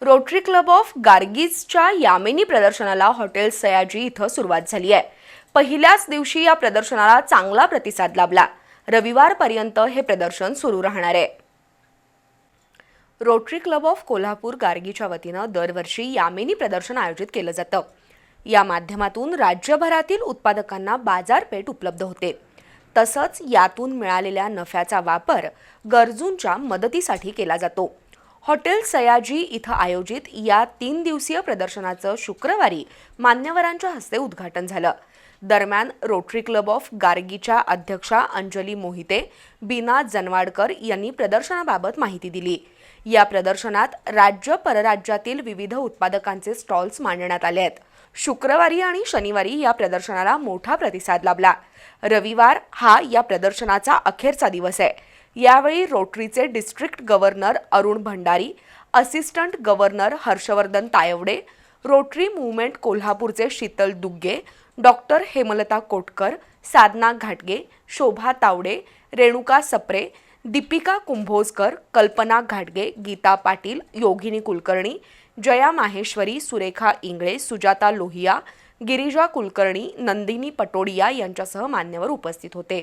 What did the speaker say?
Rotary club of गार्गीजच्या यामिनी प्रदर्शनाला hotel Sayaji इथं सुरुवात झाली आहे. पहिल्याच दिवशी या प्रदर्शनाला चांगला प्रतिसाद लाभला. रविवारपर्यंत हे प्रदर्शन सुरू राहणार आहे. रोटरी क्लब ऑफ कोल्हापूर गार्गीच्या वतीनं दरवर्षी यामिनी प्रदर्शन आयोजित केलं जातं. या माध्यमातून राज्यभरातील उत्पादकांना बाजारपेठ उपलब्ध होते. तसंच यातून मिळालेल्या नफ्याचा वापर गरजूंच्या मदतीसाठी केला जातो. हॉटेल सयाजी इथं आयोजित या तीन दिवसीय प्रदर्शनाचं शुक्रवारी मान्यवरांच्या हस्ते उद्घाटन झालं. दरम्यान रोटरी क्लब ऑफ गार्गीच्या अध्यक्षा अंजली मोहिते बीना जनवाडकर यांनी प्रदर्शनाबाबत माहिती दिली. या प्रदर्शनात राज्य परराज्यातील विविध उत्पादकांचे स्टॉल्स मांडण्यात आले आहेत. शुक्रवारी आणि शनिवारी या प्रदर्शनाला मोठा प्रतिसाद लाभला. रविवार हा या प्रदर्शनाचा अखेरचा दिवस आहे. यावेळी रोटरीचे district governor Arun Bhandari assistant governor Harshvardhan तायवडे rotary movement कोल्हापूरचे शीतल दुग्गे डॉक्टर हेमलता कोटकर साधना घाटगे शोभा तावडे रेणुका सप्रे दीपिका कुंभोजकर कल्पना घाटगे गीता पाटील योगिनी कुलकर्णी जया माहेश्वरी सुरेखा इंगळे सुजाता लोहिया गिरिजा कुलकर्णी नंदिनी पटोडिया यांच्यासह मान्यवर उपस्थित होते.